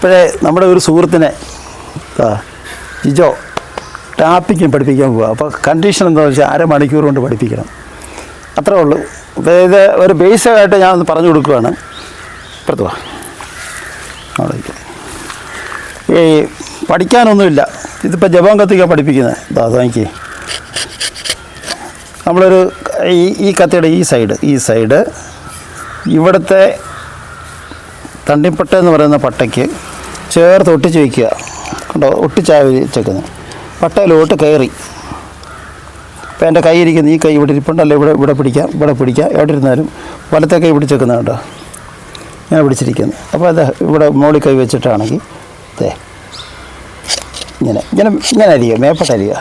ഇപ്പോഴേ നമ്മുടെ ഒരു സുഹൃത്തിനെ ജിജോ ടാപ്പിക്കും പഠിപ്പിക്കാൻ പോവുക അപ്പോൾ കണ്ടീഷൻ എന്താണെന്ന് വെച്ചാൽ അരമണിക്കൂർ കൊണ്ട് പഠിപ്പിക്കണം. അത്രേ ഉള്ളൂ. അതായത് ഒരു ബേസിക്കായിട്ട് ഞാൻ ഒന്ന് പറഞ്ഞു കൊടുക്കുകയാണ് ഇരിക്ക്. ഈ പഠിക്കാനൊന്നുമില്ല. ഇതിപ്പോൾ ജപം കത്തിക്കാൻ പഠിപ്പിക്കുന്നത് ഇതാ അതെനിക്ക് നമ്മളൊരു ഈ ഈ കത്തിയുടെ ഈ സൈഡ് ഈ സൈഡ് ഇവിടുത്തെ തണ്ടിപ്പട്ട എന്ന് പറയുന്ന പട്ടയ്ക്ക് ചേർത്ത് ഒട്ടിച്ച് വയ്ക്കുക കണ്ടോ? ഒട്ടിച്ചായ വെച്ചേക്കുന്നത്. പട്ടയിലോട്ട് കയറി. ഇപ്പം എന്റെ കൈ ഇരിക്കുന്ന. ഈ കൈ ഇവിടെ ഇരിപ്പുണ്ടല്ലോ ഇവിടെ ഇവിടെ പിടിക്കാം. ഇവിടെ പിടിക്കാം. എവിടെ ഇരുന്നാലും വലത്തെ കൈ പിടിച്ചേക്കുന്നത് കേട്ടോ ഇങ്ങനെ പിടിച്ചിരിക്കുന്നത് അപ്പോൾ അത് ഇവിടെ മോളി കൈ വെച്ചിട്ടാണെങ്കിൽ അതെ ഇങ്ങനെ ഇങ്ങനെ ഇങ്ങനെ അരിയുക. മേപ്പട്ട് അരിയുക.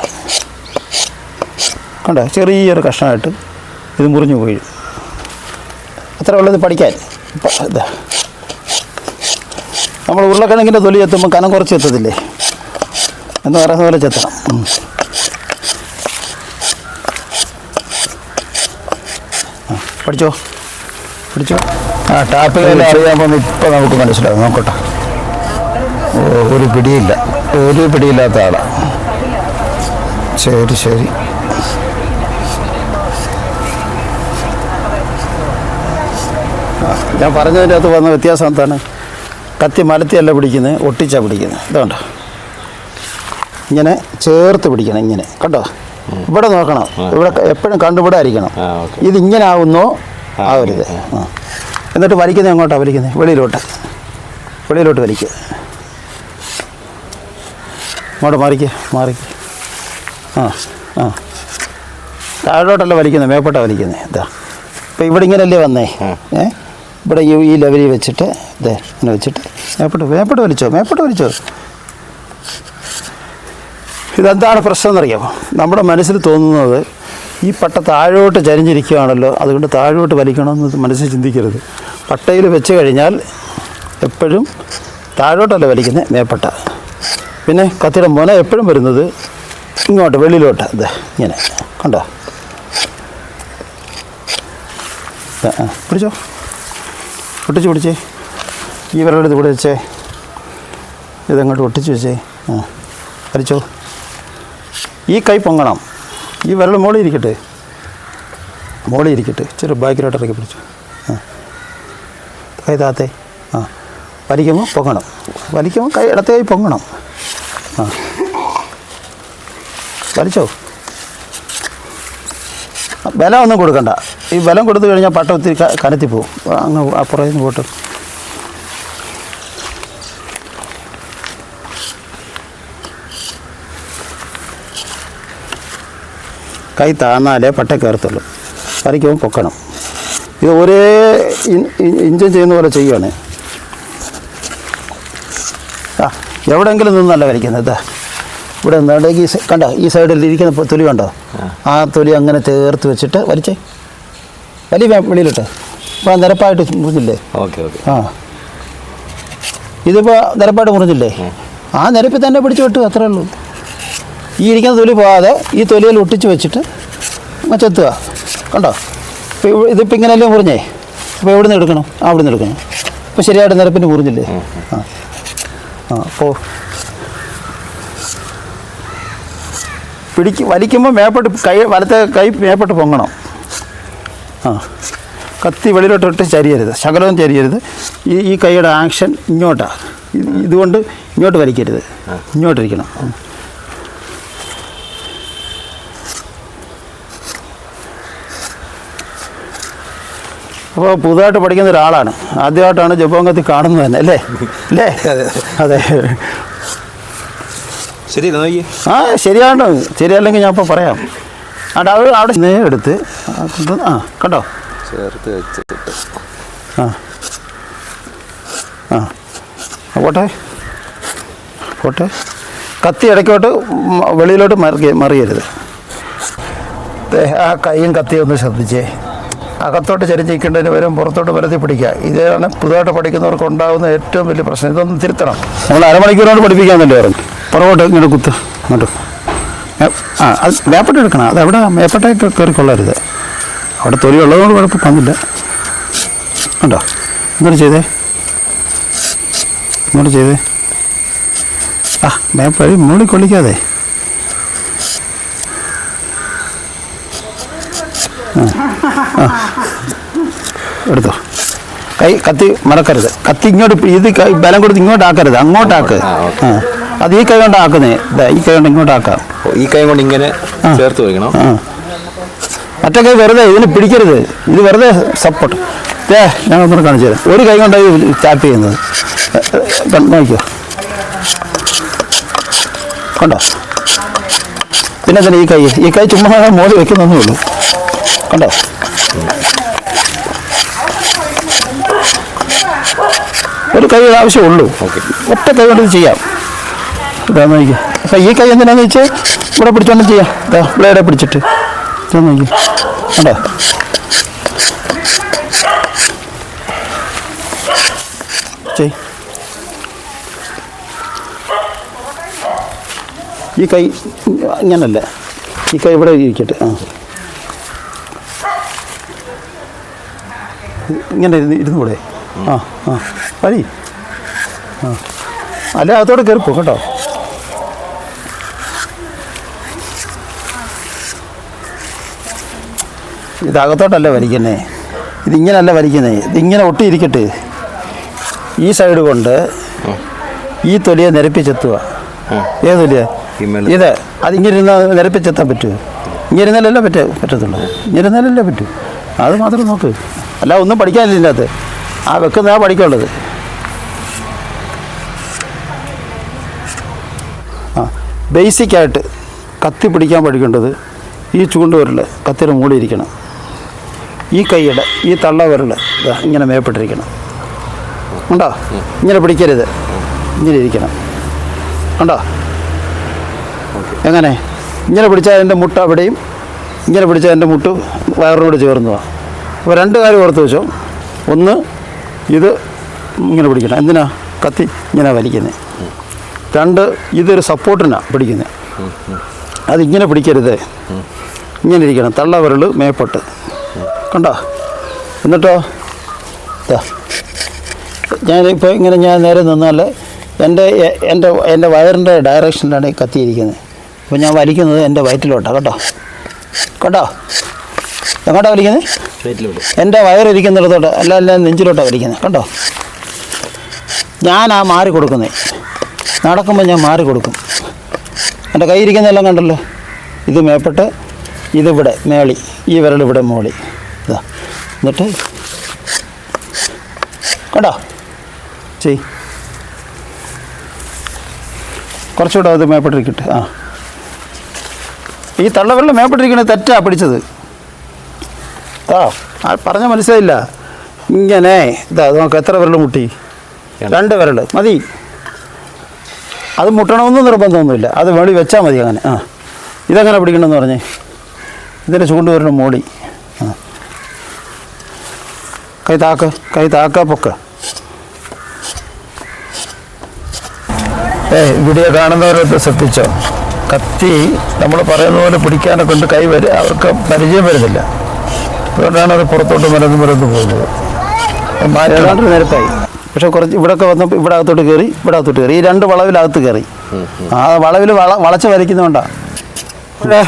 കണ്ടോ? ചെറിയൊരു കഷ്ണമായിട്ട് ഇത് മുറിഞ്ഞു പോയി. അത്ര ഉള്ളത് പഠിക്കാൻ. ഇപ്പം നമ്മൾ ഉരുളക്കിഴങ്ങിന്റെ തൊലി എത്തുമ്പോൾ കനം കുറച്ച് എത്തത്തില്ലേ എന്ന് പറയുന്ന പോലെ ചെത്തണം. പഠിച്ചോ? പഠിച്ചോ? ആ ടാപ്പ് അറിയാമെന്ന് ഇപ്പം നമുക്ക് മനസ്സിലാവും. നോക്കട്ടെ. ഒരു പിടിയില്ല. ഒരു പിടിയില്ലാത്ത ആളാണ് ശരി ശരി. ഞാൻ പറഞ്ഞതിന്റെ അകത്ത് വന്ന വ്യത്യാസം എന്താണ്? കത്തി മലത്തിയല്ല പിടിക്കുന്നത് ഒട്ടിച്ചാണ് പിടിക്കുന്നത് ഇതുകൊണ്ട് ഇങ്ങനെ ചേർത്ത് പിടിക്കണം ഇങ്ങനെ. കണ്ടോ? ഇവിടെ നോക്കണം. ഇവിടെ എപ്പോഴും കണ്ടുപിടായിരിക്കണം ഇതിങ്ങനെ ഇത് ഇങ്ങനെ ആവുന്നോ ആവരുത് എന്നിട്ട് വലിക്കുന്നത് എങ്ങോട്ടാണ് വലിക്കുന്നത്? വെളിയിലോട്ട്. വെളിയിലോട്ട് വലിക്കുക അങ്ങോട്ട് മാറിക്കുക മാറിക്കുക ആ ആ. താഴോട്ടല്ല വലിക്കുന്നത് മേപ്പോട്ടാണ് വലിക്കുന്നത്. ഇതാ. ഇപ്പം ഇവിടെ ഇങ്ങനെയല്ലേ വന്നേ? ഏഹ് ഏ? ഇവിടെ ഈ ഈ ലെവലിൽ വെച്ചിട്ട് ഇതേ ഇങ്ങനെ വെച്ചിട്ട് മേപ്പോട്ട് മേപ്പോട്ട് വലിച്ചോ മേപ്പോട്ട് വലിച്ചോ. ഇതെന്താണ് പ്രശ്നം എന്നറിയാമോ? നമ്മുടെ മനസ്സിൽ തോന്നുന്നത് ഈ പട്ട താഴോട്ട് ചരിഞ്ഞിരിക്കുകയാണല്ലോ അതുകൊണ്ട് താഴോട്ട് വലിക്കണമെന്ന് മനസ്സിൽ ചിന്തിക്കരുത്. പട്ടയിൽ വെച്ച് കഴിഞ്ഞാൽ എപ്പോഴും താഴോട്ടല്ല വലിക്കുന്നത് മേപ്പട്ട. പിന്നെ കത്തിയുടെ മുന എപ്പോഴും വരുന്നത് ഇങ്ങോട്ട് വെളിയിലോട്ട്. ഇത് ഇങ്ങനെ. കണ്ടോ? പിടിച്ചോ? ഒട്ടിച്ച് പിടിച്ചേ. ഈ വിരലെടുത്ത് ഇവിടെ വെച്ചേ. ഇതങ്ങോട്ട് ഒട്ടിച്ച് വെച്ചേ. ആ അരിച്ചോ ഈ കൈ പൊങ്ങണം. ഈ വിരൽ മോളിൽ ഇരിക്കട്ടെ. മോളി ഇരിക്കട്ടെ. ചെറു ബാക്കിലോട്ട് ഇറക്കി പിടിച്ചു. ആ. കൈ താത്തേ. ആ. വലിക്കുമ്പോൾ പൊങ്ങണം. വലിക്കുമ്പോൾ കൈ ഇടത്തെ കൈ പൊങ്ങണം. ആ. വലിച്ചോ. ബലം ഒന്നും കൊടുക്കണ്ട. ഈ ബലം കൊടുത്തു കഴിഞ്ഞാൽ പട്ട ഒത്തിരി കനത്തി പോകും. അങ്ങ് അപ്പുറത്ത് നിന്ന് പോട്ട്. കൈ താന്നാലേ പട്ട കയറത്തുള്ളൂ. വരയ്ക്കുമ്പോൾ പൊക്കണം. ഇത് ഒരേ ഇഞ്ചൻ ചെയ്യുന്ന പോലെ ചെയ്യുവാണ്. ആ എവിടെയെങ്കിലും നിന്നല്ല വരയ്ക്കുന്നത് ഇതാ ഇവിടെ നിന്നാണ്ട് ഈ കണ്ടോ ഈ സൈഡിൽ ഇരിക്കുന്ന തൊലി കണ്ടോ? ആ. തൊലി അങ്ങനെ ചേർത്ത് വെച്ചിട്ട് വലിച്ചേ. വലിയ വെളിയിലിട്ട് ഇപ്പോൾ നിരപ്പായിട്ട് മുറിഞ്ഞില്ലേ? Okay okay. ആ. ഇതിപ്പോൾ നിരപ്പായിട്ട് മുറിഞ്ഞില്ലേ? ആ നിരപ്പിൽ തന്നെ പിടിച്ചു വിട്ടു അത്രേ ഉള്ളൂ. ഈ ഇരിക്കുന്ന തൊലി പോകാതെ ഈ തൊലിയിൽ ഒട്ടിച്ച് വെച്ചിട്ട് ചെത്തുക കണ്ടോ? ഇപ്പോൾ ഇതിപ്പോൾ ഇങ്ങനെയല്ലേ മുറിഞ്ഞേ? അപ്പോൾ എവിടെ നിന്ന് എടുക്കണം? ആ അവിടെ നിന്ന് എടുക്കണം. ഇപ്പോൾ ശരിയായിട്ട് നിരപ്പിന് മുറിഞ്ഞില്ലേ? ആ. ആ അപ്പോൾ പിടിക്ക് വലിക്കുമ്പോൾ മേപ്പോട്ട് കൈ വലത്തെ കൈ മേപ്പോട്ട് പൊങ്ങണം. ആ. കത്തി വെളിയിലോട്ടിട്ട് ചരിയരുത്. ശകലവും ചരിയരുത്. ഈ ഈ കൈയുടെ ആക്ഷൻ ഇങ്ങോട്ടാണ് ഇതുകൊണ്ട് ഇങ്ങോട്ട് വലിക്കരുത്. ഇങ്ങോട്ടിരിക്കണം. അപ്പോൾ പുതുതായിട്ട് പഠിക്കുന്ന ഒരാളാണ്. ആദ്യമായിട്ടാണ് ജപ്പോങ്കത്തി കാണുന്നത് തന്നെ അല്ലേ? അല്ലേ? അതെ ശരി ആ ശരിയാണ്? ശരിയല്ലെങ്കിൽ ഞാൻ ഇപ്പോൾ പറയാം. അവിടെ അവിടെ എടുത്ത് ആ, കണ്ടോ? ചേർത്ത് വെച്ചിട്ട്. ആ. ആ. പോട്ടെ. പോട്ടെ. കത്തി ഇടയ്ക്കോട്ട് വെളിയിലോട്ട് മറിയ മറിയരുത്. ദേ, ആ കൈയും കത്തിയും ഒന്ന് ശ്രദ്ധിച്ചേ. അകത്തോട്ട് ചരിഞ്ഞിരിക്കേണ്ടതിന് വരും പുറത്തോട്ട് വരത്തി പിടിക്കുക. ഇതാണ് പുതുതായിട്ട് പഠിക്കുന്നവർക്ക് ഉണ്ടാകുന്ന ഏറ്റവും വലിയ പ്രശ്നം. ഇതൊന്ന് തിരുത്തണം. നമ്മൾ അരമണിക്കൂറോട് പഠിപ്പിക്കാൻ തന്നെ പറഞ്ഞു. പുറകോട്ട് ഇങ്ങോട്ട് കുത്ത്. ഇങ്ങോട്ട് മേ- ആ അത് വേപ്പട്ട എടുക്കണം. അത് അവിടെ വേപ്പട്ടായിട്ട് കയറി കൊള്ളരുത് അവിടെ തൊലി ഉള്ളതുകൊണ്ട് കുഴപ്പം വന്നില്ല. കണ്ടോ? ഇങ്ങോട്ട് ചെയ്തേ. ഇങ്ങോട്ട് ചെയ്തേ. ആ വേപ്പഴി മൂളി കൊള്ളിക്കാതെ. എടുത്തോ. കൈ കത്തി മറക്കരുത്. കത്തി ഇങ്ങോട്ട് ഇത് ബലം കൊടുത്ത് ഇങ്ങോട്ട് ആക്കരുത്. അങ്ങോട്ടാക്ക് ആ. അത് ഈ കൈ കൊണ്ട് ആക്കുന്നേ ദാ, ഈ കൈ കൊണ്ട് ഇങ്ങോട്ട് ആക്കാം. ഈ കൈ കൊണ്ട് ഇങ്ങനെ ചേർത്ത് വെക്കണം. മറ്റേ കൈ വെറുതെ ഇതിന് പിടിക്കരുത്. ഇത് വെറുതെ സപ്പോർട്ട് ഏ ഞാൻ ഒന്നും കാണിച്ചു തരാം. ഒരു കൈ കൊണ്ടാണ് ഇത് ടാപ്പ് ചെയ്യുന്നത്. കണ്ടോ, നോക്കിയോ കണ്ടോ? പിന്നെ തന്നെ ഈ കൈ? ഈ കൈ ചുമ്മാ മോടി വെക്കുന്നതേ ഉള്ളൂ കണ്ടോ? ഒരു കൈ ആവശ്യമുള്ളൂ. ഓക്കെ ഒറ്റ കൈ കൊണ്ട് ഇത് ചെയ്യാം. ഇതാ നോക്കി അപ്പം ഈ കൈ എന്തിനാന്ന് വെച്ചാൽ ഇവിടെ പിടിച്ചോണ്ട് ചെയ്യാം. ഇതാ ബ്ലേഡെ പിടിച്ചിട്ട്. ഇതാ നോക്കി കണ്ടോ? ചെയ്. ഈ കൈ ഇങ്ങനല്ല? ഈ കൈ ഇവിടെ ഇരിക്കട്ടെ. ആ. ഇങ്ങനെ ഇരുന്ന് ഇരുന്നൂടെ ആ ആ. വഴി ആ. അല്ല അതോടെ കയറിപ്പോ കേട്ടോ? ഇത് അകത്തോട്ടല്ല വലിക്കുന്നേ? ഇതിങ്ങനല്ല വലിക്കുന്നേ? ഇതിങ്ങനെ ഒട്ടിയിരിക്കട്ടെ. ഈ സൈഡ് കൊണ്ട് ഈ തൊലിയെ നിരപ്പിച്ചെത്തുക. ഏത് തൊലിയ. ഇത്. അതിങ്ങനെ ഇരുന്നാൽ നിരപ്പിച്ചെത്താൻ പറ്റുമോ? ഇങ്ങനെ ഇരുന്നാലല്ലേ പറ്റ പറ്റത്തുള്ളൂ. ഇങ്ങനെ ഇരുന്നാലല്ലേ പറ്റൂ. അത് മാത്രം നോക്ക്. അല്ല ഒന്നും പഠിക്കാനില്ല ഇതിനകത്ത്. ആ വെക്കുന്നതാ പഠിക്കുള്ളത് ആ ബേസിക്കായിട്ട് കത്തി പിടിക്കാൻ പഠിക്കേണ്ടത് ഈ ചൂണ്ടുവരൽ കത്തിയുടെ മൂടിയിരിക്കണം ഈ കൈയുടെ ഈ തള്ള വിരൽ ഇങ്ങനെ മേപ്പെട്ടിരിക്കണം. ഉണ്ടോ? ഇങ്ങനെ പിടിക്കരുത്. ഇങ്ങനെ ഇരിക്കണം. ഉണ്ടോ? എങ്ങനെ? ഇങ്ങനെ പിടിച്ചാൽ എന്റെ മുട്ട അവിടെയും ഇങ്ങനെ പിടിച്ചാൽ എന്റെ മുട്ട് വയറിനോട് ചേർന്നു അപ്പോൾ രണ്ട് കാര്യം ഓർത്ത് വെച്ചോ. ഒന്ന് ഇത് ഇങ്ങനെ പിടിക്കണം. എന്തിനാ? കത്തി ഇങ്ങനെ വലിക്കുന്നത് രണ്ട് ഇതൊരു സപ്പോർട്ടിനാണ് പിടിക്കുന്നത് അതിങ്ങനെ പിടിക്കരുത്. ഇങ്ങനെ ഇരിക്കണം. തള്ള വിരൽ മേപ്പൊട്ട്. കണ്ടോ? എന്നിട്ടോ? ദാ. ഞാനിപ്പോൾ ഇങ്ങനെ ഞാൻ നേരെ നിന്നാൽ എന്റെ എന്റെ എന്റെ വയറിന്റെ ഡയറക്ഷനിലാണ് ഈ കത്തിയിരിക്കുന്നത്. അപ്പോൾ ഞാൻ വലിക്കുന്നത് എന്റെ വയറ്റിലോട്ടാണ് കേട്ടോ? കേട്ടോ? എങ്ങോട്ടാണ് വലിക്കുന്നത്? വയറ്റിലോട്ട്. എന്റെ വയറിരിക്കുന്നിടത്തോട്ട് അല്ല അല്ല നെഞ്ചിലോട്ടാണ് വലിക്കുന്നത് കേട്ടോ? ഞാനാ മാറി കൊടുക്കുന്നത് നടക്കുമ്പോൾ ഞാൻ മാറി കൊടുക്കും. എന്റെ കൈ ഇരിക്കുന്നതെല്ലാം കണ്ടല്ലോ? ഇത് മേപ്പെട്ട് ഇതിവിടെ മേളി ഈ വിരൽ ഇവിടെ മോളി. ഇതാ എന്നിട്ട് കണ്ടോ? ചെയ് കുറച്ചുകൂടെ അത് മേപ്പെട്ടിരിക്കട്ടെ. ആ. ഈ തള്ളവെള്ളം മേപ്പെട്ടിരിക്കണത് തെറ്റാ പിടിച്ചത്. ആ ആ പറഞ്ഞ മനസ്സിലായില്ല. ഇങ്ങനെ ഇതാ നമുക്ക് നോക്ക് എത്ര വിരൽ മുട്ടി? രണ്ട്. വിരൽ. മതി. അത് മുട്ടണമെന്ന് നിർബന്ധമൊന്നുമില്ല. അത് വേണി വെച്ചാൽ മതി അങ്ങനെ. ആ. ഇതെങ്ങനെ പിടിക്കണമെന്ന് പറഞ്ഞേ? ഇതിന്റെ ചൂണ്ടുവരണം മോടി കൈ താക്ക് കൈ താക്ക പൊക്ക്. ഏ വീഡിയോ കാണുന്നവരൊക്കെ ശ്രദ്ധിച്ചോ. കത്തി നമ്മൾ പറയുന്ന പോലെ പിടിക്കാനെ കൊണ്ട് കൈ വരെ അവർക്ക് പരിചയം വരുന്നില്ല. അതുകൊണ്ടാണ് അത് പുറത്തോട്ട് മരന്ന് മരന്ന് പോകുന്നത്. ഏതാണ്ട് നേരത്തായി. പക്ഷെ കുറച്ച് ഇവിടെയൊക്കെ വന്നപ്പോൾ ഇവിടെ അകത്തോട്ട് കയറി ഇവിടെ അകത്തോട്ട് കയറി ഈ രണ്ട് വളവിലകത്ത് കയറി ആ വളവിൽ വള വളച്ച് വരയ്ക്കുന്നതുകൊണ്ടാണ് ഇതിന്റെ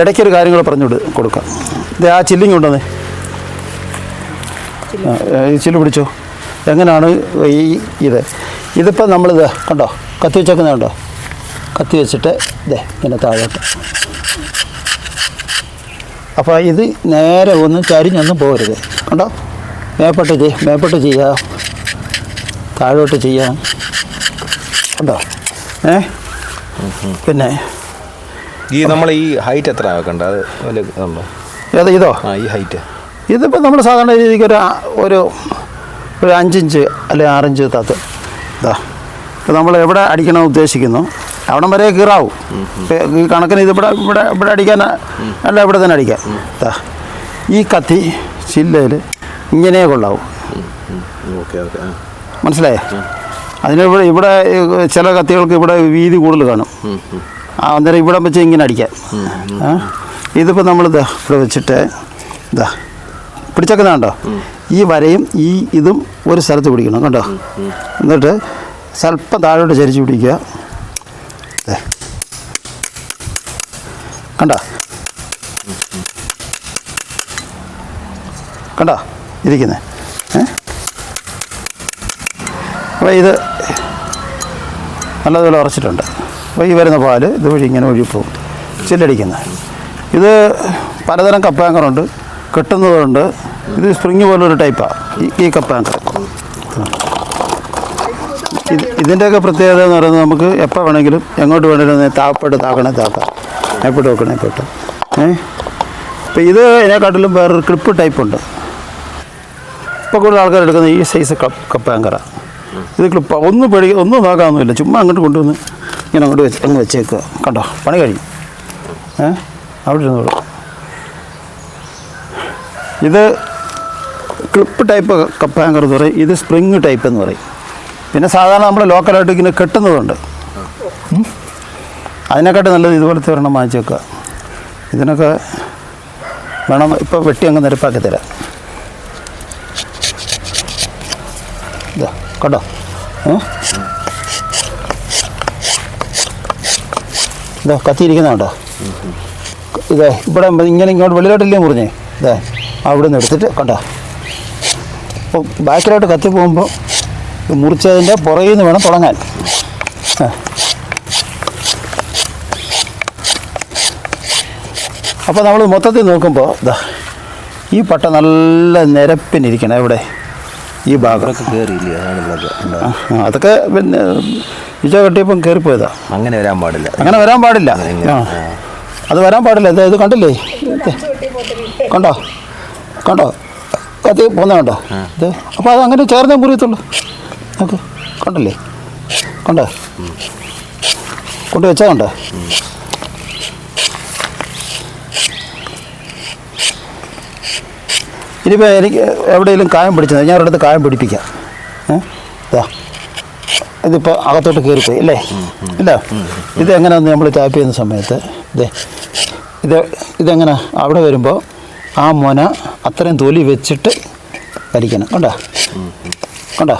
ഇടയ്ക്കൊരു കാര്യങ്ങൾ പറഞ്ഞു കൊടു- കൊടുക്കാം. ഇത് ആ ചില്ലിങ് കൊണ്ടുവന്നേ ചില്ല് പിടിച്ചോ. എങ്ങനെയാണ് ഈ ഇത്? ഇതിപ്പോൾ നമ്മളിത് കണ്ടോ? കത്തി വെച്ചേക്കുന്നത് കണ്ടോ? കത്തി വെച്ചിട്ട് ഇതേ ഇങ്ങനെ താഴോട്ട്. അപ്പോൾ ഇത് നേരെ ഒന്ന് ചരിഞ്ഞൊന്നും പോകരുത്. കണ്ടോ? മേപ്പെട്ട് ചെയ്യാം മേപ്പെട്ട് ചെയ്യാം. താഴോട്ട് ചെയ്യാം. കണ്ടോ? ഏ? പിന്നെ? ഈ നമ്മൾ ഈ ഹൈറ്റ് എത്ര ആക്കണ്ട അത് ഇതോ? ആ ഈ ഹൈറ്റ്. ഇതിപ്പോൾ നമ്മൾ സാധാരണ രീതിക്ക് ഒരു ഒരു ഒരു അഞ്ചിഞ്ച് അല്ലെങ്കിൽ ആറിഞ്ച് തത്ത്. ഇതാ ഇപ്പം നമ്മൾ എവിടെ അടിക്കണം ഉദ്ദേശിക്കുന്നു അവിടം വരെ കീറാവും. ഈ കണക്കിന് ഇതിവിടെ ഇവിടെ ഇവിടെ അടിക്കാൻ അല്ല ഇവിടെ തന്നെ അടിക്കാം. ഇതാ ഈ കത്തി ചില്ലയിൽ ഇങ്ങനെ കൊള്ളാവും. Okay okay മനസ്സിലായേ? അതിന് ഇവിടെ ഇവിടെ ചില കത്തികൾക്ക് ഇവിടെ വീതി കൂടുതൽ കാണും. ആ അന്നേരം ഇവിടെ വെച്ച് ഇങ്ങനെ അടിക്കാം. ഇതിപ്പോൾ നമ്മൾ ഇതാ ഇവിടെ വെച്ചിട്ട് ഇതാ പിടിച്ചേക്കുന്ന കണ്ടോ ഈ വരയും ഈ ഇതും ഒരു സ്ഥലത്ത് പിടിക്കണം കണ്ടോ? എന്നിട്ട് സ്വല്പം താഴോട്ട് ചരിച്ച് പിടിക്കുക. കണ്ടോ? കണ്ടോ? ഇരിക്കുന്നത് ഏ? അപ്പോൾ ഇത് നല്ലതുപോലെ ഉറച്ചിട്ടുണ്ട്. അപ്പോൾ ഈ വരുന്ന പാൽ ഇതുവഴി ഇങ്ങനെ ഒഴുകി പോകും ചില്ലടിക്കുന്നത് ഇത് പലതരം കപ്പാങ്കറുണ്ട് കെട്ടുന്നതുണ്ട് ഇത് സ്പ്രിങ് പോലൊരു ടൈപ്പാണ് ഈ കപ്പാങ്കർ ഇത് ഇതിന്റെയൊക്കെ പ്രത്യേകത എന്ന് പറയുന്നത് നമുക്ക് എപ്പോൾ വേണമെങ്കിലും എങ്ങോട്ട് വേണമെങ്കിലും താപ്പെട്ട് താക്കണേ താക്കാം എപ്പോട്ട് വെക്കണേ എപ്പോട്ട് ഏ? അപ്പോൾ ഇത് ഇതിനെക്കാട്ടിലും വേറൊരു ക്ലിപ്പ് ടൈപ്പ് ഉണ്ട് ഇപ്പോൾ കൂടുതൽ ആൾക്കാർ എടുക്കുന്ന ഈ സൈസ് കപ്പ് കപ്പാങ്കറ ഇത് ക്ലിപ്പ്. ഒന്നും പേടി ഒന്നും നോക്കാമൊന്നുമില്ല ചുമ്മാ അങ്ങോട്ട് കൊണ്ടുവന്ന് ഇങ്ങനെ അങ്ങോട്ട് വെച്ച് അങ്ങ് വെച്ചേക്കുക. കണ്ടോ? പണി കഴിഞ്ഞു. ഏ? അവിടെ ഇരുന്നോളൂ. ഇത് ക്ലിപ്പ് ടൈപ്പ് കപ്പ് ഹാങ്കർ എന്ന് പറയും. ഇത് സ്പ്രിങ് ടൈപ്പ് എന്ന് പറയും. പിന്നെ സാധാരണ നമ്മൾ ലോക്കലായിട്ട് ഇങ്ങനെ കെട്ടുന്നതുണ്ട്. അതിനെക്കാട്ടും നല്ലത് ഇതുപോലത്തെ ഒരെണ്ണം വാങ്ങിച്ചു വെക്കുക. ഇതിനൊക്കെ വേണം ഇപ്പോൾ വെട്ടി അങ്ങ് നിരപ്പാക്കി തരാം. ഇതാ കണ്ടോ? ഏ? ഇതാ കത്തിയിരിക്കുന്ന കണ്ടോ? ഇതേ ഇവിടെ ഇങ്ങനെ ഇങ്ങോട്ട് വെളിയിലോട്ടില്ലേ മുറിഞ്ഞേ? ഇതേ. അവിടെ നിന്ന് എടുത്തിട്ട് കണ്ടോ? അപ്പോൾ ബാക്കിലോട്ട് കത്തി പോകുമ്പോൾ മുറിച്ചതിന്റെ പുറകിൽ നിന്ന് വേണം തുടങ്ങാൻ. ആ. അപ്പോൾ നമ്മൾ മൊത്തത്തിൽ നോക്കുമ്പോൾ ഇതാ ഈ പട്ട നല്ല നിരപ്പിനിരിക്കണം എവിടെ ഈ ഭാഗം. കയറിയില്ലേ ആ, അതൊക്കെ പിന്നെ ഈച്ച കെട്ടിയപ്പം കയറിപ്പോയതാ അങ്ങനെ വരാൻ പാടില്ല. അങ്ങനെ വരാൻ പാടില്ല. അത് വരാൻ പാടില്ല. ഇത് കണ്ടില്ലേ? കണ്ടോ? കണ്ടോ? കത്തി പോന്ന കണ്ടോ? ഇത് അപ്പോൾ അത് അങ്ങനെ ചേർന്നേ മുറിയത്തുള്ളൂ. ഓക്കെ കണ്ടല്ലേ? കണ്ടോ? കൊണ്ട് വെച്ചാ കണ്ടോ? ഇനിയിപ്പോൾ എനിക്ക് എവിടെയെങ്കിലും കായം പിടിച്ചത് ഞാൻ ഒരിടത്ത് കായം പിടിപ്പിക്കാം. ഏ? ഇതാ ഇതിപ്പോൾ അകത്തോട്ട് കയറിപ്പോയി അല്ലേ? ഇല്ല. ഇതെങ്ങനെയാണെന്ന് നമ്മൾ ടാപ്പ് ചെയ്യുന്ന സമയത്ത് ഇതേ ഇത് ഇതെങ്ങനെ അവിടെ വരുമ്പോൾ ആ മുന അത്രയും തൊലി വെച്ചിട്ട് വലിക്കണം. കണ്ടോ? കണ്ടോ?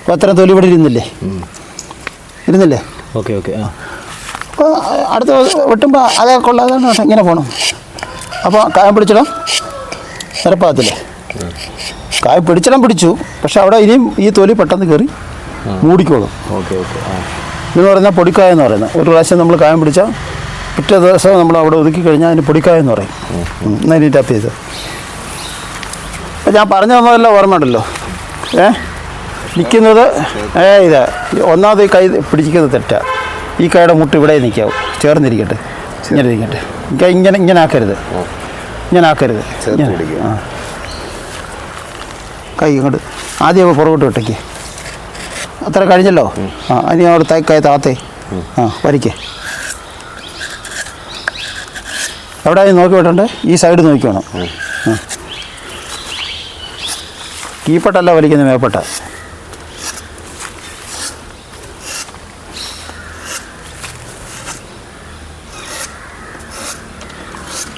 അപ്പോൾ അത്രയും തൊലി ഇവിടെ ഇരുന്നില്ലേ? ഇരുന്നില്ലേ? ഓക്കെ ഓക്കെ ആ. അപ്പോൾ അടുത്ത വെട്ടുമ്പോൾ അതേ കൊള്ളാതെ ഇങ്ങനെ പോകണം അപ്പോൾ കായം പിടിച്ചിടാം നിരപ്പാകത്തില്ലേ കായ പിടിച്ചിടാൻ പിടിച്ചു. പക്ഷെ അവിടെ ഇനിയും ഈ തൊലി പെട്ടെന്ന് കയറി മൂടിക്കോളും. ഓക്കെ ഓക്കെ ഇതെന്ന് പറഞ്ഞാൽ പൊടിക്കായ എന്ന് പറയുന്നത്. ഒരു പ്രാവശ്യം നമ്മൾ കായം പിടിച്ചാൽ പിറ്റേ ദിവസം നമ്മൾ അവിടെ ഒതുക്കി കഴിഞ്ഞാൽ അതിന് പൊടിക്കായ എന്ന് പറയും. ഇനി ടാപ്പ് ചെയ്ത്. ഞാൻ പറഞ്ഞു തന്നതെല്ലാം ഓർമ്മയുണ്ടല്ലോ ഏ? നിൽക്കുന്നത് ഏ ഇതാ. ഒന്നാമത് ഈ കൈ പിടിക്കുന്നത് തെറ്റാ. ഈ കൈയുടെ മുട്ട് ഇവിടെ നിൽക്കാവും. ചേർന്നിരിക്കട്ടെ. ഇങ്ങനെ ഇരിക്കട്ടെ ഇങ്ങനെ ഇങ്ങനെ ഇങ്ങനെ ആക്കരുത്. ഇങ്ങനെ ആക്കരുത്. ആ. കൈ ഇങ്ങോട്ട്. ആദ്യം പുറകോട്ട് വിട്ടേക്ക്. അത്ര കഴിഞ്ഞല്ലോ? ആ ഇനി അവിടെ തൈ കൈ താത്തേ. ആ വരിക്കേ എവിടെ നോക്കി വിട്ടണ്ടേ? ഈ സൈഡ് നോക്കി വേണം. കീപ്പട്ടല്ല വലിക്കുന്ന മേപ്പട്ട.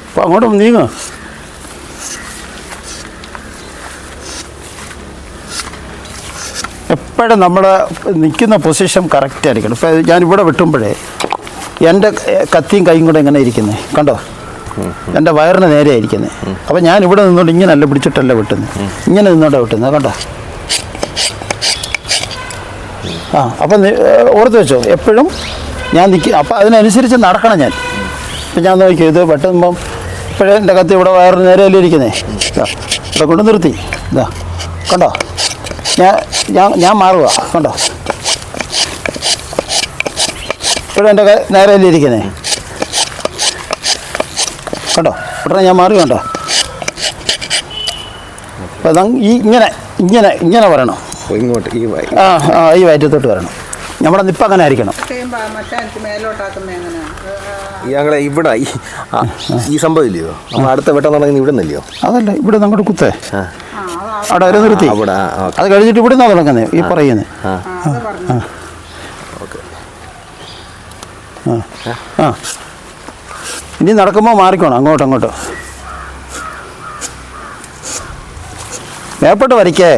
അപ്പോൾ അങ്ങോട്ട് നീങ്ങ. എപ്പോഴും നമ്മൾ നിൽക്കുന്ന പൊസിഷൻ കറക്റ്റ് ആയിരിക്കണം. ഇപ്പോൾ ഞാനിവിടെ വെട്ടുമ്പോഴേ എന്റെ കത്തിയും കൈയും കൂടെ എങ്ങനെ ഇരിക്കുന്നത് കണ്ടോ? എന്റെ വയറിന് നേരെ ഇരിക്കുന്നത് അപ്പോൾ ഞാൻ ഇവിടെ നിന്നുകൊണ്ട് ഇങ്ങനല്ല പിടിച്ചിട്ടല്ല വെട്ടുന്നത് ഇങ്ങനെ നിന്നോണ്ടാണ് വെട്ടുന്നത് കണ്ടോ? ആ അപ്പം ഓർത്ത് വെച്ചോ. എപ്പോഴും ഞാൻ നിൽക്കുക അപ്പം അതിനനുസരിച്ച് നടക്കണം ഞാൻ. ഇപ്പം ഞാൻ നോക്കിയോ ഇത് വെട്ടുമ്പം ഇപ്പോഴേ എന്റെ കത്തി ഇവിടെ വയറിന് നേരെയല്ലേ ഇരിക്കുന്നേ. ഇവിടെ കൊണ്ട് നിർത്തി. ഇതാ കണ്ടോ? ഞാൻ ഞാൻ ഞാൻ മാറുക കണ്ടോ? ഇപ്പോഴും എന്റെ നേരെയല്ലേ ഇരിക്കുന്നേ. കണ്ടോ? ഉടനെ ഞാൻ മാറി കണ്ടോ? അപ്പം ഈ ഇങ്ങനെ ഇങ്ങനെ ഇങ്ങനെ വരണം. ഇങ്ങോട്ട് ഈ ആ ആ ഈ വയറ്റത്തോട്ട് വരണം. നമ്മുടെ നിപ്പ അങ്ങനെ ആയിരിക്കണം. ഞങ്ങളെ ഇവിടെ ഈ സംഭവം ഇല്ലയോ? നമ്മൾ അടുത്ത വെട്ടം തുടങ്ങി ഇവിടെ നില്ലയോ അതല്ല ഇവിടെ അങ്ങോട്ട് കുത്തേ. അവിടെ വരെ നിർത്തി. അവിടെ അത് കഴിഞ്ഞിട്ട് ഇവിടെ നിന്നാണ് തുടങ്ങുന്നത് ഈ പറയുന്നത് ആ. ആ, ആ. ഇനി നടക്കുമ്പോൾ മാറിക്കോണം അങ്ങോട്ട് അങ്ങോട്ട് മേപ്പോട്ട് വരയ്ക്കേ.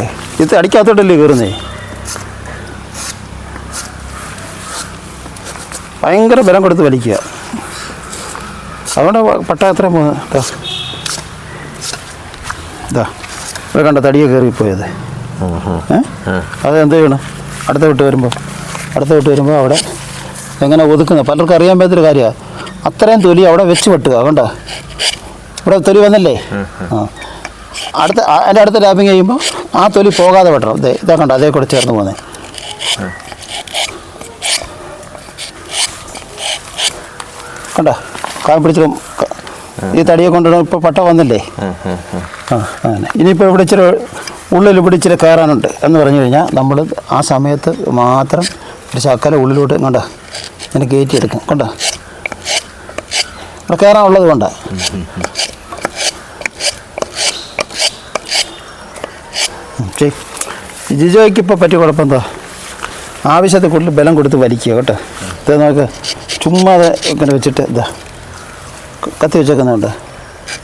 ഇത് അടിക്കാത്തോട്ടല്ലേ കയറുന്നേ ഭയങ്കര ബലം കൊടുത്ത് വലിക്കുക. അതുകൊണ്ട് പട്ട അത്ര ഇവിടെ കണ്ട തടിയെ കയറിപ്പോയത്. അത് എന്ത് ചെയ്യണം? അടുത്ത വിട്ട് വരുമ്പോൾ അടുത്ത വിട്ട് വരുമ്പോൾ അവിടെ എങ്ങനെ ഒതുക്കുന്നത് പലർക്കും അറിയാൻ പറ്റാത്തൊരു കാര്യമാണ് അത്രയും തൊലി അവിടെ വെച്ച് വെട്ടുക കണ്ടോ? ഇവിടെ തൊലി വന്നല്ലേ? ആ. അടുത്ത എന്റെ അതിന്റെ അടുത്ത ലാബിങ് ചെയ്യുമ്പോൾ ആ തൊലി പോകാതെ വെട്ടണം. ഇതേ ഇതാ കണ്ടോ അതേ കൂടെ ചേർന്ന് പോകുന്നത് കണ്ടോ? കായം പിടിച്ചു ഈ തടിയെ കൊണ്ടിടും ഇപ്പോൾ പട്ട വന്നില്ലേ? ആ അങ്ങനെ. ഇനിയിപ്പോൾ ഇവിടെ ഇച്ചിരി ഉള്ളിൽ ഇവിടെ ഇച്ചിരി കയറാനുണ്ട് എന്ന് പറഞ്ഞു കഴിഞ്ഞാൽ നമ്മൾ ആ സമയത്ത് മാത്രം ഒരു ശക്കല ഉള്ളിലോട്ട് കണ്ടോ ഇങ്ങനെ കയറ്റി എടുക്കും കണ്ടോ? കയറാനുള്ളത് കൊണ്ട്. ജിജോയ്ക്ക് ഇപ്പോൾ പറ്റിയ കുഴപ്പം എന്താ ആവശ്യത്തിൽ കൂടുതൽ ബലം കൊടുത്ത് വലിക്കുക കേട്ടോ. ഇത് നോക്ക് ചുമ്മാതെ ഇങ്ങനെ വെച്ചിട്ട് ഇതാ. ക- കത്തി വെച്ചേക്കുന്നുണ്ട്.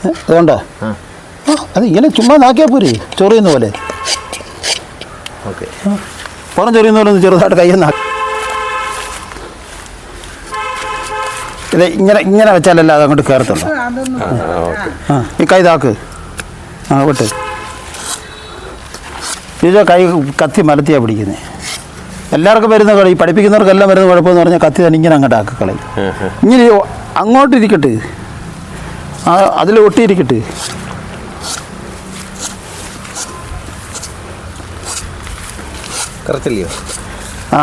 അതുകൊണ്ടാ? അത് ഇങ്ങനെ ചുമ്മാ നാക്കിയാൽ പോരെ ചൊറിയുന്ന പോലെ. ഓക്കെ. പുറം ചൊറിയുന്ന പോലെ ഒന്ന് ചെറുതായിട്ട് കയ്യിൽ നാ ഇത് ഇങ്ങനെ ഇങ്ങനെ വെച്ചാലല്ല അത് അങ്ങോട്ട് കയറത്തുള്ളൂ ആ ഈ കൈ താക്ക്. ആ വിട്ട്. ഇത് കൈ കത്തി മലത്തിയാണ് പിടിക്കുന്നത് എല്ലാവർക്കും വരുന്ന കളി പഠിപ്പിക്കുന്നവർക്കെല്ലാം വരുന്ന കുഴപ്പമെന്ന് പറഞ്ഞാൽ കത്തി തന്നെ ഇങ്ങനെ അങ്ങോട്ട് ആക്കി കളി. ഇങ്ങനെ അങ്ങോട്ട് ഇരിക്കട്ടെ. ആ അതിൽ ഒട്ടിയിരിക്കട്ടെ. കറക്റ്റല്ലയോ ആ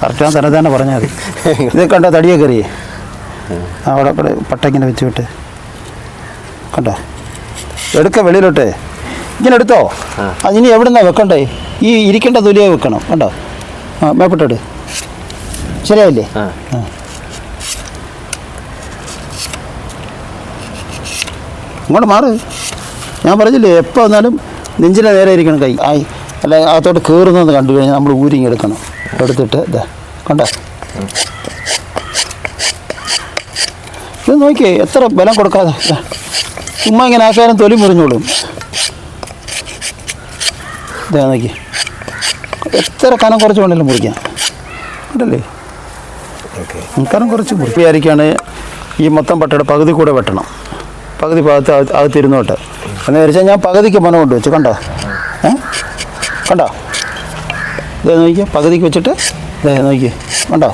കറക്റ്റ് തന്നെ തന്നെ പറഞ്ഞാൽ മതി. ഇത് കണ്ടോ തടിയെ കയറിയേ? അവിടെ കൂടെ പട്ട വെച്ച് വിട്ട്. കണ്ടോ? എടുക്ക വെളിയിലോട്ടെ. ഇങ്ങനെ എടുത്തോ? അത് ഇനി എവിടെ നിന്നാണ് വെക്കണ്ടേ? ഈ ഇരിക്കേണ്ട തൊലിയെ വെക്കണം. കണ്ടോ? ആ മേപ്പിട്ടെട് ശരിയായില്ലേ? ആ. ആ. ഇങ്ങോട്ട് മാറ്. ഞാൻ പറഞ്ഞില്ലേ എപ്പോൾ വന്നാലും നെഞ്ചിന്റെ നേരെ ഇരിക്കണം കൈ. ആയി അല്ല അകത്തോട്ട് കയറുന്നത് കണ്ടു കഴിഞ്ഞാൽ നമ്മൾ ഊരിങ്ങെടുക്കണം എടുത്തിട്ട് ഇതാ കണ്ടോ? ഇത് നോക്കിയേ എത്ര ബലം കൊടുക്കാതെ. ചുമ്മാ ഇങ്ങനെ ആശാരം തൊലി മുറിഞ്ഞോളും. ഇതാ നോക്കി. എത്ര കനം കുറച്ച് വേണേലും മുറിക്കാം. ഉണ്ടല്ലേ? കനം കുറച്ച് മുറിപ്പിയായിരിക്കാണ് ഈ മൊത്തം പട്ടയുടെ പകുതി കൂടെ വെട്ടണം. പകുതി ഭാഗത്ത് അകത്ത് അകത്തിരുന്നോട്ട്. എന്ന് വിചാരിച്ചാൽ ഞാൻ പകുതിക്ക് മനം കൊണ്ട് വെച്ചു. കണ്ടോ? ഏ? കണ്ടോ? ഇതേ നോക്കിയേ. പകുതിക്ക് വെച്ചിട്ട് ഇതേ നോക്കിയേ. കണ്ടോ?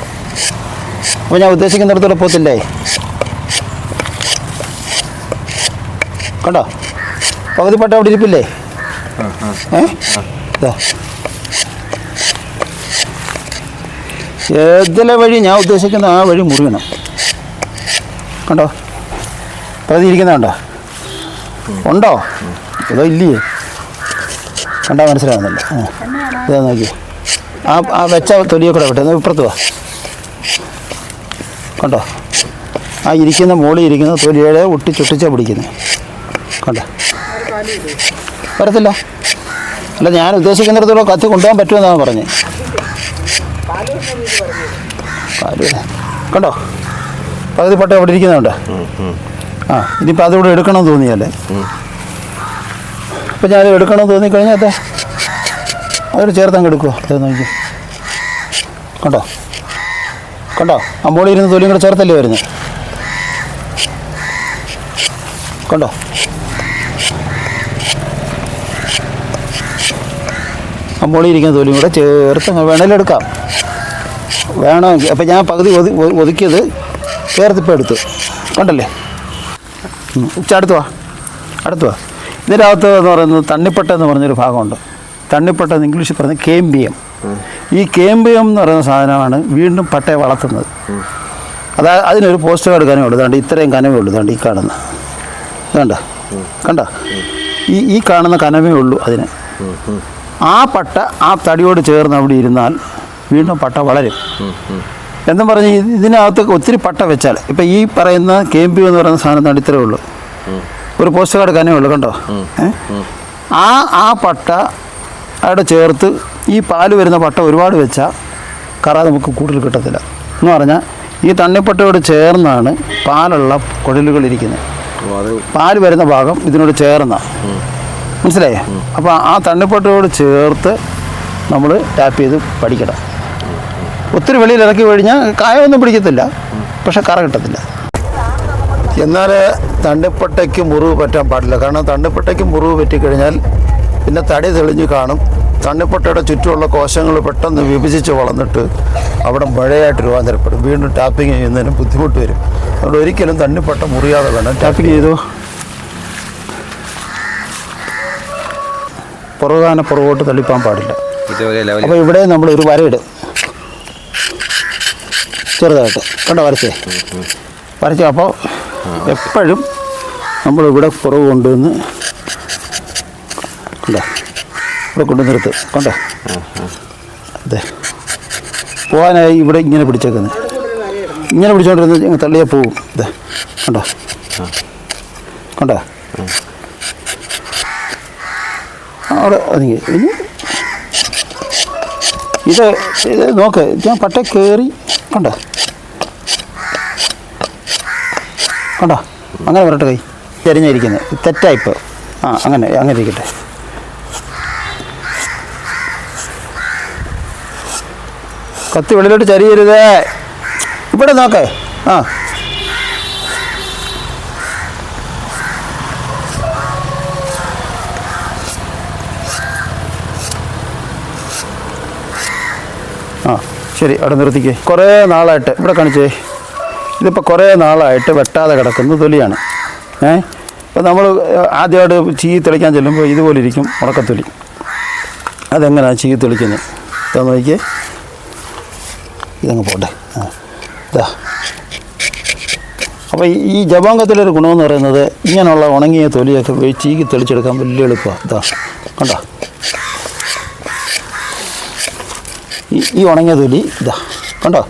അപ്പോൾ ഞാൻ ഉദ്ദേശിക്കുന്നിടത്തോടെ പോത്തില്ലേ? കണ്ടോ? പകുതി പട്ട അവിടെ ഇരിപ്പില്ലേ? ഏതിലെ വഴി ഞാൻ ഉദ്ദേശിക്കുന്ന ആ വഴി മുറിയണം. കണ്ടോ? പകുതി ഇരിക്കുന്ന കണ്ടോ? ഉണ്ടോ? ഇതോ ഇല്ലയേ കണ്ടാ മനസ്സിലാവുന്നില്ല. ഇതാ നോക്കി. ആ ആ വെച്ച തൊലിയെ കൂടെ വിട്ടെ. ഇപ്പുറത്ത് വാ. കണ്ടോ? ആ ഇരിക്കുന്ന മോളിൽ ഇരിക്കുന്ന തൊലിയുടെ ഒട്ടിച്ചൊട്ടിച്ചാണ് പിടിക്കുന്നത് കണ്ടോ വരത്തില്ല. അല്ല ഞാൻ ഉദ്ദേശിക്കുന്നിടത്തോളം കത്തി കൊണ്ടുപോകാൻ പറ്റുമെന്നാണ് പറഞ്ഞത് കണ്ടോ? പകുതി പട്ട അവിടെ ഇരിക്കുന്നുണ്ട്. ആ ഇനിയിപ്പോൾ അതിവിടെ എടുക്കണമെന്ന് തോന്നിയല്ലേ? അപ്പം ഞാൻ എടുക്കണമെന്ന് തോന്നിക്കഴിഞ്ഞാൽ അതെ. അതൊരു ചേർത്ത് അങ്ങ് എടുക്കുമോ അത് നോക്കി. കണ്ടോ? കണ്ടോ? അമ്പോളി ഇരുന്ന് തൊലിയും കൂടെ ചേർത്തല്ലേ വരുന്നത് കണ്ടോ? അമ്പോളി ഇരിക്കുന്ന തൊലിയും കൂടെ ചേർത്ത് വേണേലും എടുക്കാം വേണമെങ്കിൽ അപ്പം ഞാൻ പകുതി ഒതു ഒതുക്കിയത് ചേർത്തിപ്പോൾ എടുത്തു. കണ്ടല്ലേ. ഉച്ച അടുത്ത് വാ. അടുത്ത് വാ. ഇതിന്റെ അകത്ത് എന്ന് പറയുന്നത് തണ്ണിപ്പട്ട എന്ന് പറഞ്ഞൊരു ഭാഗമുണ്ട്. തണ്ണിപ്പട്ട എന്ന് ഇംഗ്ലീഷിൽ പറയുന്നത് കേമ്പിയം. ഈ കേമ്പിയം എന്ന് പറയുന്ന സാധനമാണ് വീണ്ടും പട്ടയെ വളർത്തുന്നത്. അതായത് അതിനൊരു പോസ്റ്റ് കാർഡ് കനവേ ഉള്ളൂ. ദാണ്ട് ഇത്രയും കനവേ ഉള്ളൂ. ദാണ്ട് ഈ കാണുന്ന. കണ്ട കണ്ട? ഈ ഈ കാണുന്ന കനവേ ഉള്ളൂ അതിന്. ആ പട്ട ആ തടിയോട് ചേർന്ന് അവിടെ ഇരുന്നാൽ വീണ്ടും പട്ട വളരും. എന്നും പറഞ്ഞ് ഇതിനകത്ത് ഒത്തിരി പട്ട വെച്ചാൽ. ഇപ്പം ഈ പറയുന്ന കേമ്പി എന്ന് പറയുന്ന സാധനം ദാണ്ട് ഇത്രേ ഉള്ളൂ? ഒരു പോസ്റ്റ് കാർഡ് കനേ ഉള്ളൂ കണ്ടോ? ആ ആ പട്ട അവിടെ ചേർത്ത് ഈ പാൽ വരുന്ന പട്ട ഒരുപാട് വെച്ചാൽ കറ നമുക്ക് കൂടുതൽ കിട്ടത്തില്ല. എന്ന് പറഞ്ഞാൽ ഈ തണ്ണിപ്പട്ടയോട് ചേർന്നാണ് പാലുള്ള കുഴലുകൾ ഇരിക്കുന്നത് പാൽ വരുന്ന ഭാഗം ഇതിനോട് ചേർന്ന മനസ്സിലായേ? അപ്പോൾ ആ തണ്ണിപ്പൊട്ടോട് ചേർത്ത് നമ്മൾ ടാപ്പ് ചെയ്ത് പഠിക്കണം. ഒത്തിരി വെളിയിൽ ഇറക്കി കഴിഞ്ഞാൽ കായൊന്നും പിടിക്കത്തില്ല. പക്ഷെ കറ കിട്ടത്തില്ല. എന്നാൽ തണ്ടിപ്പട്ടയ്ക്ക് മുറിവ് പറ്റാൻ പാടില്ല. കാരണം തണ്ടിപ്പട്ടയ്ക്ക് മുറിവ് പറ്റിക്കഴിഞ്ഞാൽ പിന്നെ തടി തെളിഞ്ഞ് കാണും. തണ്ണിപ്പട്ടയുടെ ചുറ്റുമുള്ള കോശങ്ങൾ പെട്ടെന്ന് വിഭജിച്ച് വളർന്നിട്ട് അവിടെ മഴയായിട്ട് രൂപാന്തരപ്പെടും. വീണ്ടും ടാപ്പിംഗ് ചെയ്യുന്നതിന് ബുദ്ധിമുട്ട് വരും. അതുകൊണ്ട് ഒരിക്കലും തണ്ണിപ്പട്ട മുറിയാതെ വേണം ടാപ്പിംഗ് ചെയ്തു? പുറകാന പുറകോട്ട് തള്ളിപ്പാൻ പാടില്ല. അപ്പോൾ ഇവിടെ നമ്മൾ ഒരു വരയിടും. ചെറുതായിട്ട്. കണ്ടോ വരച്ചേ? വരച്ചു അപ്പോൾ എപ്പോഴും നമ്മളിവിടെ പുറവ് കൊണ്ടുവന്ന് കണ്ടോ? ഇവിടെ കൊണ്ടു നിർത്ത്. കണ്ടോ? അതെ. പോകാനായി ഇവിടെ ഇങ്ങനെ പിടിച്ചേക്കുന്നത്. ഇങ്ങനെ പിടിച്ചോണ്ടിരുന്ന് തള്ളിയാൽ പോവും. അതെ. കണ്ടോ? കണ്ടോ? അവിടെ ഒതുങ്ങി ഇനി ഇത് ഇത് നോക്ക് ഞാൻ പട്ട കയറി കണ്ട? കണ്ടോ? അങ്ങനെ വരട്ടെ കൈ. ചെരിഞ്ഞിരിക്കുന്നത് തെറ്റായിപ്പോൾ ആ അങ്ങനെ അങ്ങനെ ഇരിക്കട്ടെ. കത്തി വെളിയിലോട്ട് ചരിയരുതേ. ഇവിടെ നോക്കേ. ആ ആ ശരി അവിടെ നിർത്തിക്കേ. കുറേ നാളായിട്ട് ഇവിടെ കാണിച്ചേ. ഇതിപ്പോൾ കുറേ നാളായിട്ട് വെട്ടാതെ കിടക്കുന്ന തൊലിയാണ്. ഏ? ഇപ്പോൾ നമ്മൾ ആദ്യമായിട്ട് ചീ തെളിക്കാൻ ചെല്ലുമ്പോൾ ഇതുപോലെ ഇരിക്കും ഉണക്കത്തൊലി. അതെങ്ങനെയാണ് ചീ തെളിക്കുന്നത് ഇതാ നോക്കിയേ ഇതങ്ങ് പോട്ടെ. ആ ഇതാ. അപ്പോൾ ഈ- ജപാങ്കത്തിലൊരു ഗുണമെന്ന് പറയുന്നത് ഇങ്ങനെയുള്ള ഉണങ്ങിയ തൊലിയൊക്കെ ചീക്ക് ചീകി തെളിച്ചെടുക്കാൻ വലിയ എളുപ്പമാണ് ഇതാ കണ്ടോ? ഈ ഉണങ്ങിയ തൊലി ഇതാ കണ്ടോ?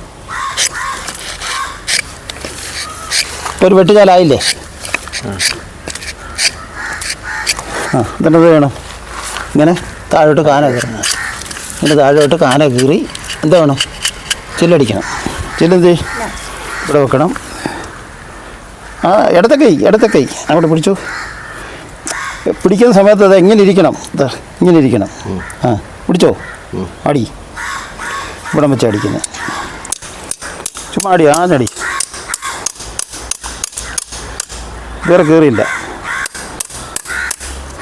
ഇപ്പോൾ ഒരു വെട്ടുകാലായില്ലേ ആ എന്നിട്ട് വേണം? ഇങ്ങനെ താഴോട്ട് കാന കയറണം ഇങ്ങനെ താഴോട്ട് കാന കീറി എന്താ വേണം? ചില്ലടിക്കണം. ചില്ലെന്ത്? ഇവിടെ വെക്കണം. ആ ഇടത്തെ കൈ ഇടത്തെ കൈ. അവിടെ പിടിച്ചു. പിടിക്കുന്ന സമയത്ത് അത് എങ്ങനെ ഇരിക്കണം? ഇതാ ഇങ്ങനെ ഇരിക്കണം. ആ പിടിച്ചോ? അടി. ഇവിടെ വെച്ച് അടിക്കുന്നത്. ചുമ്മാ അടി ആഞ്ഞടി. വേറെ കയറിയില്ല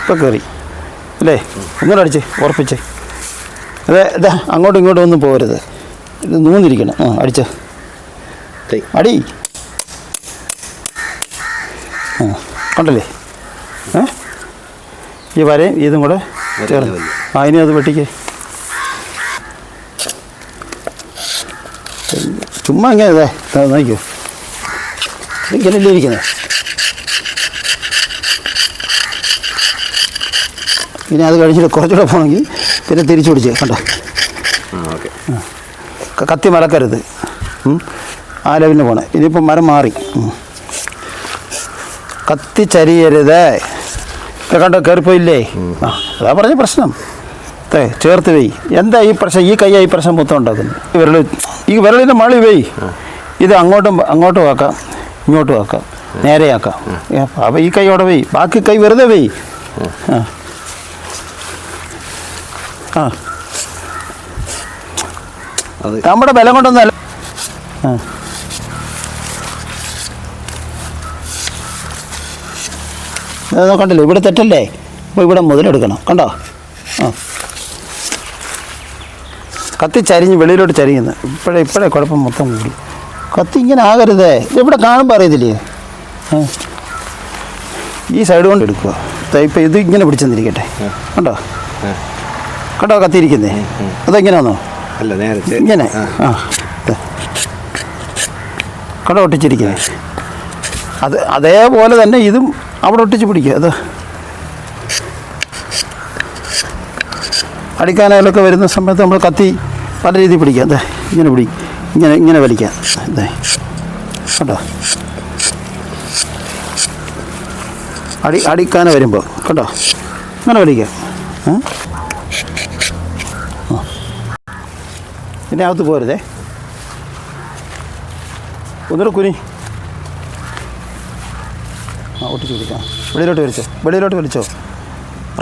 ഇപ്പം കയറി അല്ലേ? ഒന്നുകൂടെ അടിച്ച് ഉറപ്പിച്ച്. അതെ ഇതാ അങ്ങോട്ടും ഇങ്ങോട്ടും ഒന്നും പോകരുത്. ഇത് നൂന്നിരിക്കണം. ആ അടിച്ച്. അടി. ആ കണ്ടല്ലേ? ഏ? ഈ വരയും ഇതും കൂടെ ചേർന്ന്. ആ ഇനി അത് വെട്ടിക്കേ. ചുമ്മാ ഇങ്ങനെ ഇതേ. നോക്കൂ ഇങ്ങനല്ലേ ഇരിക്കുന്നത് പിന്നെ അത് കഴിഞ്ഞിട്ട് കുറച്ചുകൂടെ പോകണമെങ്കിൽ പിന്നെ തിരിച്ചു പിടിച്ച് കണ്ടോ? കത്തി മലക്കരുത്. ആ ലെവലിന് പോണേ. ഇനിയിപ്പം മരം മാറി. കത്തി ചരിയരുത്. കണ്ടോ കയറിപ്പോയില്ലേ ആ അതാ പറഞ്ഞ പ്രശ്നം. ചേർത്ത് വെയ്. എന്താ ഈ പ്രശ്നം? ഈ കയ്യാ ഈ പ്രശ്നം മൊത്തം ഉണ്ടാക്കുന്നത്? ഈ വിരൽ ഈ വിരലിന്റെ മളി വെയ്. ഇത് അങ്ങോട്ടും അങ്ങോട്ടും ആക്കാം ഇങ്ങോട്ടും ആക്കാം നേരെയാക്കാം അപ്പോൾ ഈ കൈയോടെ വെയ്. ബാക്കി കൈ വെറുതെ വെയ്. ആ. ആ. നമ്മുടെ ബലം കൊണ്ടൊന്നല്ല കണ്ടില്ലേ? ഇവിടെ തെറ്റല്ലേ? അപ്പോൾ ഇവിടെ മുതലെടുക്കണം. കണ്ടോ? ആ. കത്തി ചരിഞ്ഞ് വെളിയിലോട്ട് ചരിയുന്നു. ഇപ്പോഴേ ഇപ്പോഴേ കുഴപ്പം മൊത്തം കൂടി കത്തി ഇങ്ങനെ ആകരുതേ. ഇവിടെ കാണുമ്പോൾ അറിയത്തില്ലേ. ഈ സൈഡ് കൊണ്ട് എടുക്കുക. ഇപ്പം ഇത് ഇങ്ങനെ പിടിച്ചെന്നിരിക്കട്ടെ. കണ്ടോ? കണ്ടോ കത്തിയിരിക്കുന്നേ? അതെങ്ങനെ വന്നോ? അല്ല നേരെ ഇങ്ങനെ. ആ. ആ. കട ഒട്ടിച്ചിരിക്കുന്നത് അത് അതേപോലെ തന്നെ ഇതും അവിടെ ഒട്ടിച്ച് പിടിക്കുക. അത് അടിക്കാനായാലൊക്കെ വരുന്ന സമയത്ത് നമ്മൾ കത്തി പല രീതിയിൽ പിടിക്കാം. അതെ ഇങ്ങനെ പിടി ഇങ്ങനെ ഇങ്ങനെ വലിക്കാം. അതെ കേട്ടോ അടി അടിക്കാന വരുമ്പോൾ കേട്ടോ ഇങ്ങനെ വലിക്കാം? പിന്നെ അകത്ത് പോരുതേ ഒന്നുകൂടെ കുനി. ആ ഒട്ടിച്ച് പിടിക്കാം വെളിയിലോട്ട് വലിച്ചോ വെളിയിലോട്ട് വലിച്ചോ.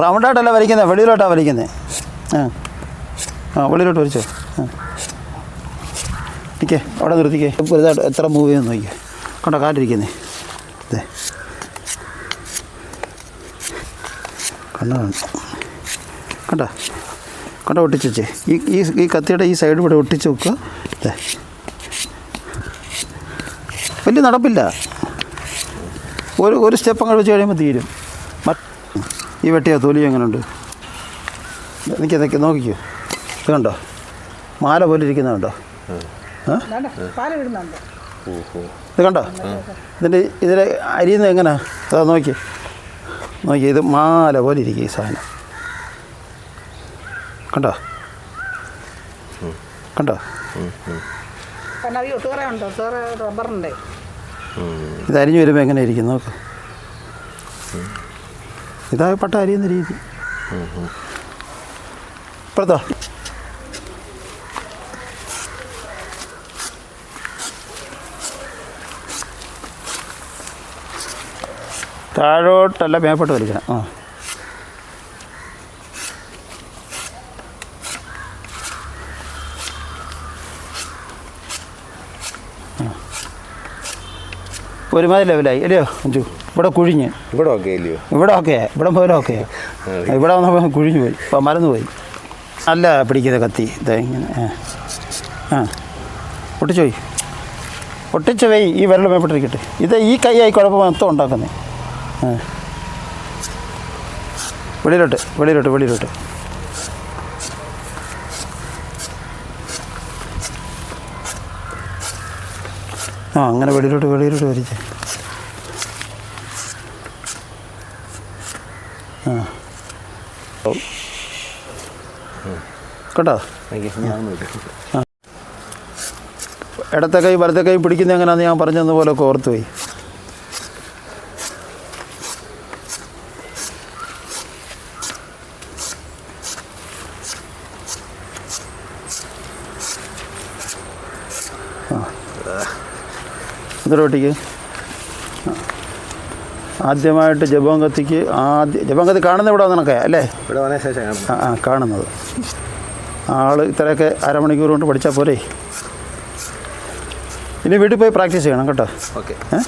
റൗണ്ടായിട്ടല്ല വലിക്കുന്നത് വെളിയിലോട്ടാണ് വലിക്കുന്നത് ആ. ആ വെളിയിലോട്ട് വരച്ചോ ആ. നിൽക്കേ അവിടെ നിർത്തിക്കേ വലുതായിട്ട് എത്ര മൂവ് ചെയ്യുമെന്ന് നോക്കിയേ കണ്ടോ കാറ്റിരിക്കുന്നേ അതെ കണ്ടോ കണ്ടോ? കണ്ടോ ഒട്ടിച്ച് ഈ ഈ ഈ കത്തിയുടെ ഈ സൈഡ് ഇവിടെ ഒട്ടിച്ച് വെക്കുക. അതെ വലിയ നടപ്പില്ല. ഒരു ഒരു സ്റ്റെപ്പ് അങ്ങോട്ട് വെച്ച് കഴിയുമ്പോൾ തീരും. ഈ വെട്ടിയ തൊലി എങ്ങനെയുണ്ട് നിൽക്കുക നിൽക്കുക നോക്കിക്കൂ. ഇത് കണ്ടോ? മാല പോലെ ഇരിക്കുന്നുണ്ടോ ഇതാണ്ട്? ഇത് കണ്ടോ? ഇതിന്റെ ഇതിൽ അരിയുന്നത് എങ്ങനെ? അതാ നോക്കി. നോക്കി ഇത് മാല പോലെ ഇരിക്കും ഈ സാധനം. കണ്ടോ? കണ്ടോ? ഇത് അരിഞ്ഞു വരുമ്പോൾ എങ്ങനെ ഇരിക്കും? നോക്ക്. ഇതാ പട്ട അരിയുന്ന രീതി. ഇപ്പുറത്തോ താഴോട്ടല്ല മേപ്പോട്ട് വലിക്കണം. ആ. ഒരുമാതിരി ലെവലായി അല്ലയോ അഞ്ചു? ഇവിടെ കുഴിഞ്ഞ്. ഇവിടെ ഒക്കെ അല്ലയോ ഇവിടെ ഓക്കെ ഇവിടെ പോലും ഓക്കെ ഇവിടെ വന്നപ്പോൾ കുഴിഞ്ഞു പോയി. മറന്നു പോയി. അല്ല പിടിക്കുന്ന കത്തി. ഇതാ ഇങ്ങനെ ആ. ഒട്ടിച്ചോയി ഒട്ടിച്ചു പോയി ഈ വിരൽ മേപ്പെട്ടിരിക്കട്ടെ ഇത് ഈ കൈ ആയി കുഴപ്പം മൊത്തം ഉണ്ടാക്കുന്നത് ആ. വെളിയിലോട്ട് വെളിയിലോട്ട് വെളിയിലോട്ട്. ആ അങ്ങനെ വെളിയിലോട്ട് വെളിയിലോട്ട് വരിച്ചേ ആ. കേട്ടോ? ഇടത്തെ കൈ വലത്തെ കൈ പിടിക്കുന്ന എങ്ങനെയാണെന്ന് ഞാൻ പറഞ്ഞതുപോലെ ഓർത്തു പോയി. ഇതിലോട്ടിക്ക് ആദ്യമായിട്ട് ജപം കത്തിക്ക് ആദ്യ ജപം കത്തി കാണുന്ന ഇവിടെ നിനക്കെ അല്ലേ? ഇവിടെ വന്ന ശേഷം ആ ആ കാണുന്നത്. ആൾ ഇത്രയൊക്കെ അരമണിക്കൂർ കൊണ്ട് പഠിച്ചാൽ പോരെ? ഇനി വീട്ടിൽ പോയി പ്രാക്ടീസ് ചെയ്യണം കേട്ടോ. ഓക്കെ. ഏ?